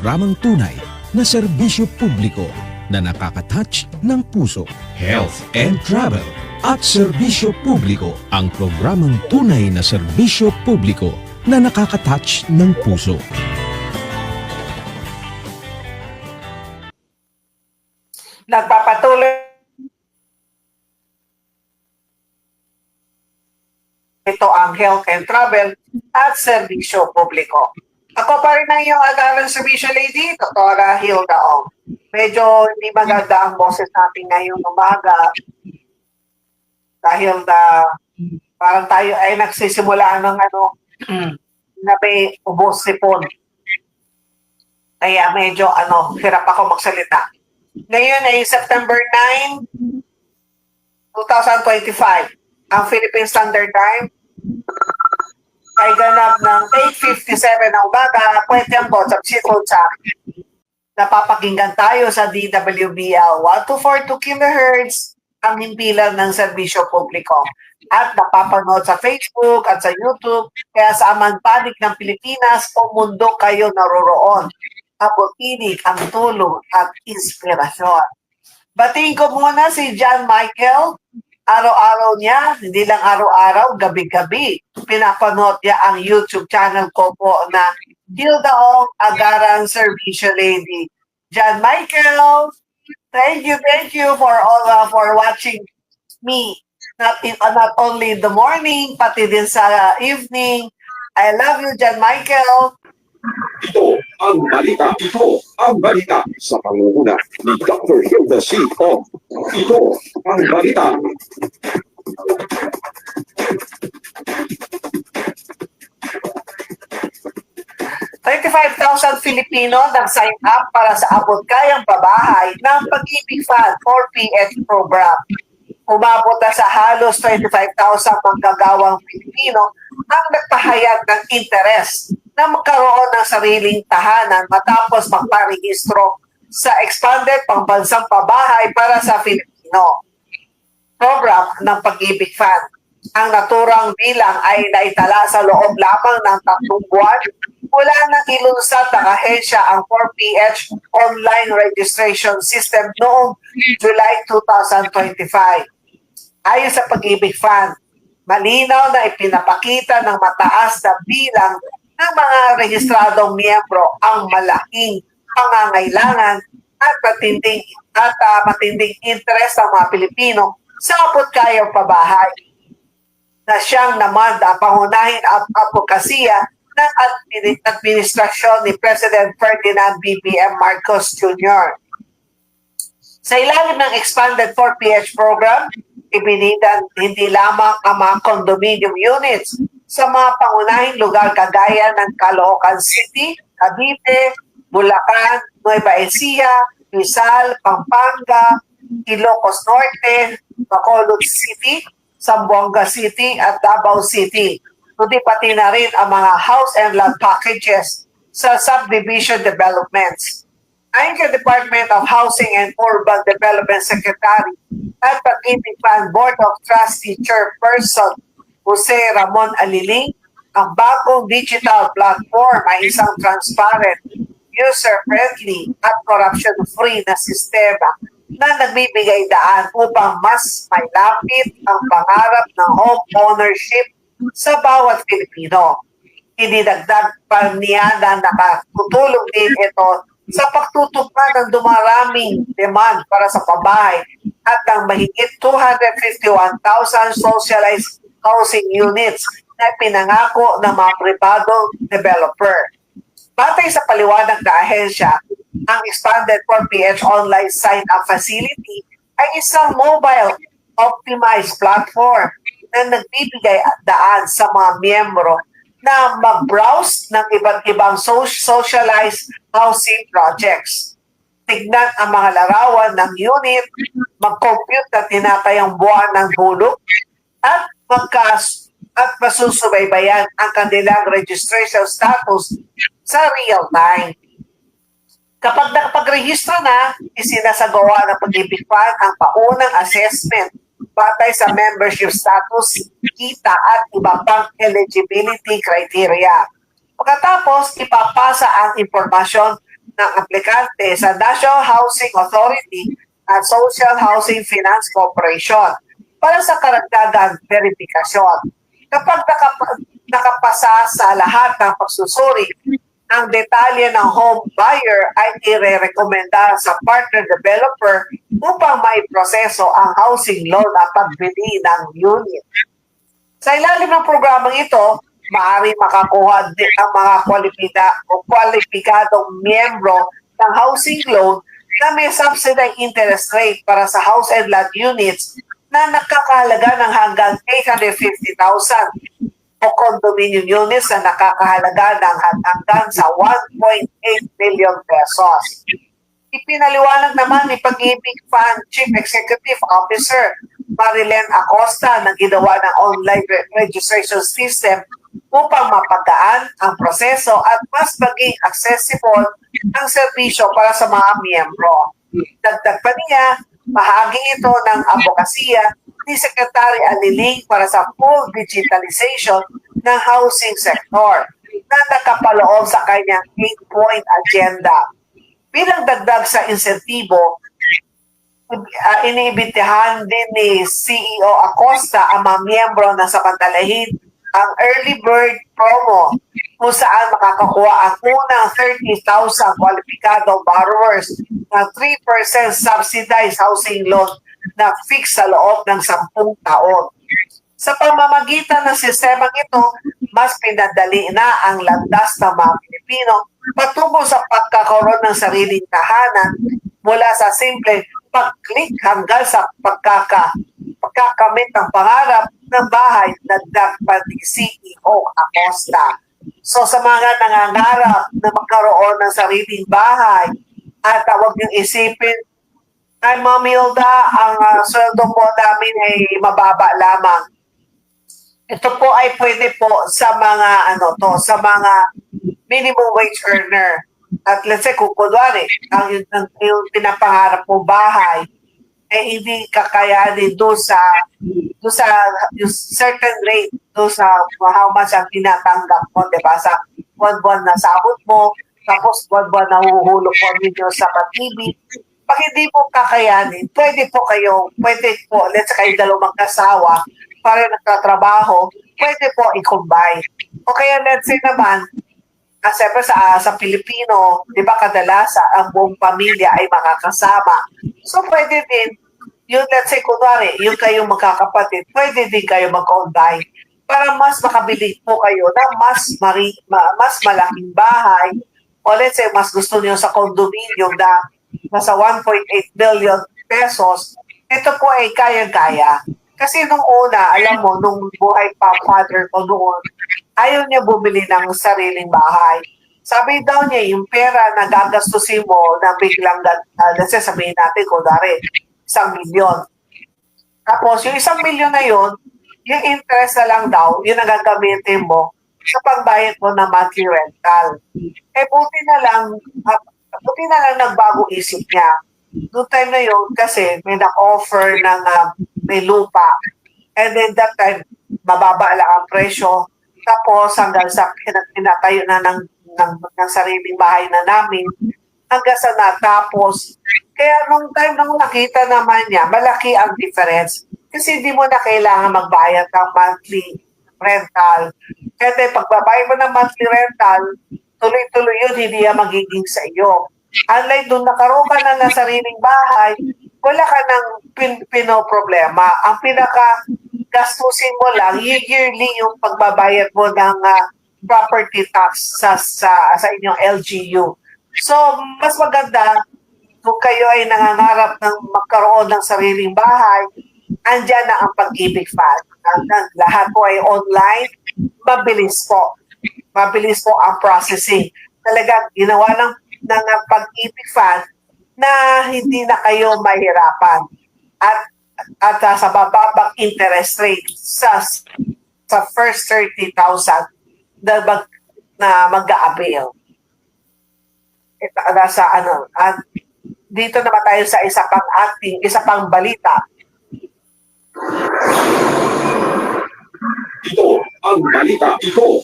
programang tunay na serbisyo publiko na nakakatouch ng puso. Health and Travel at Serbisyo Publiko ang programang tunay na serbisyo publiko na nakakatouch ng puso. nagpapatuloy ito ang health and travel at serbisyo publiko. Ako pa rin ang iyong agaran serbisyo lady, Doktora Hilda Ong. Medyo hindi maganda ang boses natin ngayong umaga dahil na parang tayo ay nagsisimula ng ano, na may ubos sipon. Kaya medyo ano, hirap ako magsalita. Ngayon ay September 9, 2025. Ang Philippine Standard Time ay ganap ng 8.57 ng umaga. Pwede ang WhatsApp si sa Napapakinggan tayo sa DWBL 1242 kHz ang himpilan ng serbisyo publiko at napapanood sa Facebook at sa YouTube kaya sa aman panig ng Pilipinas o mundo kayo naroroon abutinig ang tulong at inspirasyon. Batiin ko muna si John Michael. Araw-araw niya, hindi lang araw-araw, gabi-gabi. Pinapanood niya ang YouTube channel ko po na Hilda Ong Agaran Servicio Lady. John Michael, thank you, thank you for all uh, for watching me. Not, in, uh, not only in the morning, pati din sa evening. I love you, John Michael. Ito ang balita. Ito ang balita sa pangunguna ni Dr. Hilda C. Ong. Ito ang balita. 35,000 Filipino nag-sign up para sa abot kayang pabahay ng Pag-ibig Fund or PH program. Umabot na sa halos 25,000 manggagawang Pilipino ang nagpahayag ng interes na magkaroon ng sariling tahanan matapos magparehistro sa expanded pambansang pabahay para sa Filipino program ng Pag-ibig Fund. Ang naturang bilang ay naitala sa loob lamang ng tatlong buwan mula nang ilunsad ng ahensya ang 4PH online registration system noong July 2025. Ayon sa Pag-ibig Fund, malinaw na ipinapakita ng mataas na bilang ng mga rehistradong miyembro ang malaking pangangailangan at matinding at ah, matinding interes ng mga Pilipino sa abot kayang pabahay na siyang naman na pangunahin at advokasya ng admini- administrasyon ni President Ferdinand BBM Marcos Jr. Sa ilalim ng expanded 4PH program, ibinidan hindi lamang ang mga condominium units sa mga pangunahing lugar kagaya ng Caloocan City, Cavite, Bulacan, Nueva Ecija, Rizal, Pampanga, Ilocos Norte, Bacolod City, Zamboanga City at Davao City. Kundi pati na rin ang mga house and land packages sa subdivision developments. Kay Department of Housing and Urban Development Secretary at Pag-ibig Fund Board of Trustee Chairperson Jose Ramon Aliling, ang bagong digital platform ay isang transparent, user-friendly at corruption-free na sistema na nagbibigay daan upang mas may lapit ang pangarap ng home ownership sa bawat Pilipino. Idinagdag pa niya na nakatutulong din ito sa pagtutupad ng dumaraming demand para sa pabahay at ang mahigit 251,000 socialized housing units na pinangako ng mga pribadong developer. Batay sa paliwanag na ahensya, ang expanded 4PH online sign-up facility ay isang mobile optimized platform na nagbibigay daan sa mga miyembro na mag-browse ng iba't ibang so- socialized housing projects. Tignan ang mga larawan ng unit, mag-compute na tinatayang buwan ng hulog, at magkas at masusubaybayan ang kanilang registration status sa real time. Kapag nakapagrehistro na, isinasagawa ng pag-ibig ang paunang assessment batay sa membership status, kita at iba pang eligibility criteria. Pagkatapos, ipapasa ang impormasyon ng aplikante sa National Housing Authority at Social Housing Finance Corporation para sa karagdagang verifikasyon. Kapag nakap- nakapasa sa lahat ng pagsusuri, ang detalye ng home buyer ay ire-rekomenda sa partner developer upang may proseso ang housing loan at pagbili ng unit. Sa ilalim ng programang ito, maaari makakuha din ang mga kwalipika o kwalipikadong miyembro ng housing loan na may subsidized interest rate para sa house and lot units na nakakahalaga ng hanggang 850,000 o condominium units na nakakahalaga ng hanggang sa 1.8 million pesos. Ipinaliwanag naman ni Pag-ibig Fund Chief Executive Officer Marilyn Acosta na ginawa ng online re- registration system upang mapagaan ang proseso at mas maging accessible ang serbisyo para sa mga miyembro. Dagdag pa niya, bahagi ito ng abokasiya ni Secretary Aliling para sa full digitalization ng housing sector na nakapaloob sa kanyang 8-point agenda. Bilang dagdag sa insentibo, uh, iniimbitahan din ni CEO Acosta ang mga miyembro na samantalahin ang early bird promo kung saan makakakuha ang unang 30,000 kwalipikadong borrowers ng 3% subsidized housing loan na fix sa loob ng 10 taon. Sa pamamagitan ng sistemang ito, mas pinadali na ang landas ng mga Pilipino patungo sa pagkakaroon ng sariling tahanan mula sa simple pag-click hanggang sa pagkaka, pagkakamit ng pangarap ng bahay na dagpag ni CEO Acosta. So sa mga nangangarap na magkaroon ng sariling bahay at uh, huwag niyong isipin ay Ma'am Hilda, ang uh, sweldo po namin ay mababa lamang. Ito po ay pwede po sa mga ano to, sa mga minimum wage earner. At let's say kung kunwari, ang yung, yung pinapangarap mo bahay, eh hindi kakayanin doon sa doon sa yung certain rate doon sa how much ang tinatanggap mo, di ba? Sa buwan-buwan na sahod mo, tapos buwan-buwan na huhulog mo ninyo sa patibig. Pag hindi mo kakayanin, pwede po kayo, pwede po, let's kayo dalawang magkasawa, para nagtatrabaho, pwede po i-combine. O kaya let's say naman, kasi pa sa sa Pilipino, 'di ba kadalasan ang buong pamilya ay makakasama. So pwede din yung let's say kunwari, yung kayong magkakapatid, pwede din kayo mag-combine para mas makabili po kayo ng mas mari, ma- mas malaking bahay o let's say mas gusto niyo sa condominium na nasa 1.8 billion pesos, ito po ay kaya-kaya. Kasi nung una, alam mo, nung buhay pa father ko noon, ayaw niya bumili ng sariling bahay. Sabi daw niya, yung pera na gagastusin mo na biglang, uh, let's say sabihin natin, kung dari, isang milyon. Tapos, yung isang milyon na yun, yung interest na lang daw, yun ang gagamitin mo sa pagbayad mo ng monthly rental. Eh, buti na lang, buti na lang nagbago isip niya. Noong time na yun, kasi may nag-offer ng ah, may lupa. And then that time, mababa lang ang presyo. Tapos hanggang sa pina- pinatayo na ng, ng, ng sariling bahay na namin, hanggang sa natapos. Kaya nung time nung nakita naman niya, malaki ang difference. Kasi hindi mo na kailangan magbayad ng monthly rental. Kaya tayo, pagbabayad mo ng monthly rental, tuloy-tuloy yun, hindi yan magiging sa iyo. Unlike doon nakaroon ka na ng sariling bahay, wala ka ng pin, pinoproblema. Ang pinaka gastusin mo lang, yearly yung pagbabayad mo ng ah, property tax sa, sa, sa inyong LGU. So, mas maganda kung kayo ay nangangarap ng magkaroon ng sariling bahay, andyan na ang pag-ibig fund. Lahat po ay online, mabilis po. Mabilis po ang processing. Talagang ginawa ng, ng pag-ibig fund na hindi na kayo mahirapan. At at uh, sa bababang interest rate sa sa first 30,000 na mag na mag-a-avail. Ito nasa ano, at dito naman tayo sa isa pang acting, isa pang balita. Ito ang balita. Ito